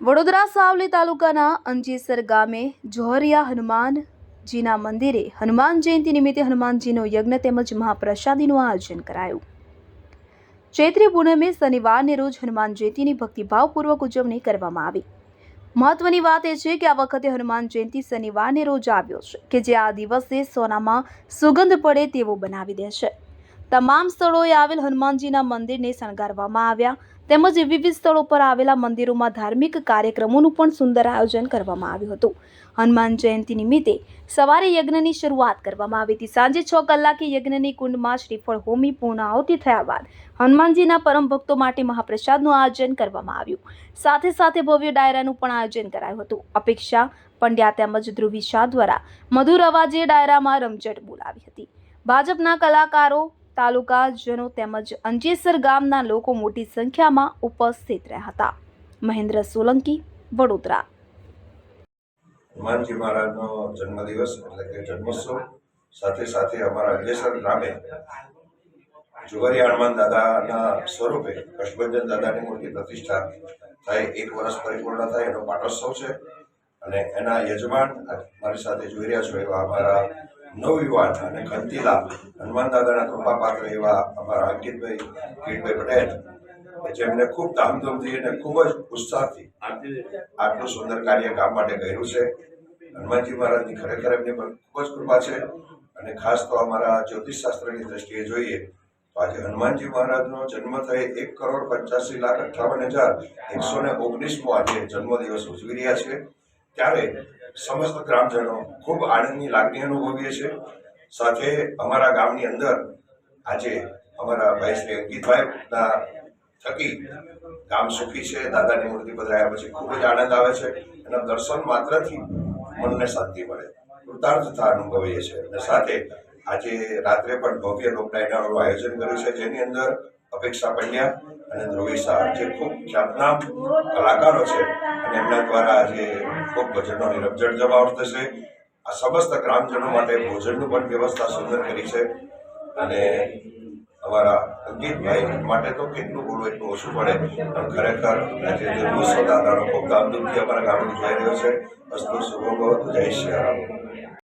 વડોદરા સાવલી તાલુકાના અંજીસર ગામે જોહરિયા હનુમાનજીના મંદિરે હનુમાન જયંતિ નિમિત્તે હનુમાનજીનો યજ્ઞ તેમજ મહાપ્રસાદીનું આયોજન કરાયું. ચૈત્રી પૂનમે શનિવારને રોજ હનુમાન જયંતિની ભક્તિભાવપૂર્વક ઉજવણી કરવામાં આવી. મહત્વની વાત એ છે કે આ વખતે હનુમાન જયંતિ શનિવારને રોજ આવ્યો છે, કે જે આ દિવસે સોનામાં સુગંધ પડે તેવો બનાવી દે છે. તમામ સ્થળોએ આવેલ હનુમાનજીના મંદિરને શણગારવામાં આવ્યા. તેમજ વિવિધ સ્થળો પર આવેલા મંદિરોમાં ધાર્મિક કાર્યક્રમોનું પણ સુંદર આયોજન કરવામાં આવ્યું હતું. હનુમાન જયંતિ નિમિત્તે સવારે યજ્ઞની શરૂઆત કરવામાં આવી હતી. સાંજે છ કલાકે યજ્ઞની કુંડમાં શ્રીફળ હોમી પૂર્ણ આહુતિ થયા બાદ હનુમાનજીના પરમ ભક્તો માટે મહાપ્રસાદનું આયોજન કરવામાં આવ્યું. સાથે સાથે ભવ્ય ડાયરાનું પણ આયોજન કરાયું હતું. અપેક્ષા, પંડ્યા તેમજ ધ્રુવી શાહ દ્વારા મધુર અવાજે ડાયરામાં રમઝટ બોલાવી હતી. ભાજપના કલાકારો તાલુકાજનો તેમજ અંજેસર ગામના લોકો મોટી સંખ્યામાં ઉપસ્થિત રહ્યા હતા. મહેન્દ્ર સોલંકી, વડોદરા. હનુમાનજી મહારાજનો જન્મદિવસ એટલે કે જન્મોત્સવ, સાથે સાથે અમારા અંજેસર ગામે જુવારી હનુમાન દાદાના સ્વરૂપે કષ્ટભંજન દાદાની મૂર્તિ પ્રતિષ્ઠા થાય, એક વર્ષ પરિપૂર્ણ થાય, એનો પાટોત્સવ છે. અને એના યજમાન મારી સાથે જોઈ રહ્યા છો એવા અમારા નવયુવાન અને ખંતીલા હનુમાન દાદાના કૃપા પાત્ર એવા અમારા અંકિતભાઈ કીટભાઈ પટેલ જેમને ખૂબ ધામધૂમથી અને ખૂબ જ ઉત્સાહથી આટલું સુંદર કાર્ય કામ માટે કર્યું છે. હનુમાનજી મહારાજની ખરેખર એમની પર ખૂબ જ કૃપા છે. અને ખાસ તો અમારા જ્યોતિષ શાસ્ત્રની દ્રષ્ટિએ જોઈએ, તો આજે હનુમાનજી મહારાજનો જન્મ થયે એક કરોડ પંચ્યાસી લાખ અઠ્ઠાવન હજાર એકસો ને ઓગણીસમો આજે જન્મદિવસ ઉજવી રહ્યા છે. ત્યારે સમસ્ત ગ્રામજનો ખૂબ આનંદની લાગણી અનુભવીએ છીએ. સાથે અમારા ગામની અંદર આજે અમારા ભાઈ શ્રી અંકિતભાઈના થકી ગામ સુખી છે, દાદાની મૂર્તિ પધરાયા પછી ખૂબ જ આનંદ આવે છે એના દર્શન માત્રથી મનને શાંતિ મળે. કૃતાર્થતા અનુભવીએ છીએ. અને સાથે આજે રાત્રે પણ ભવ્ય લોકડાયનાનું આયોજન કર્યું છે. જેની અંદર અપેક્ષા પંડ્યા અને ધ્રુવી શાહ જે ખૂબ ખ્યાતનામ કલાકારો છે અને એમના દ્વારા આજે ખૂબ ભજનોની રમઝટ જમાવટ થશે. આ સમસ્ત ગ્રામજનો માટે ભોજનનું પણ વ્યવસ્થા સુંદર કરી છે. અને અમારા અંકિતભાઈ માટે તો કેટલું બોલવું એટલું ઓછું પડે. પણ ખરેખર આજે જન્મોત્સવ દાદાનો ખૂબ ધામધૂમથી અમારા ગામમાં જોઈ રહ્યો છે. અસ્તુ ભવતુ. જય શ્રી રામ.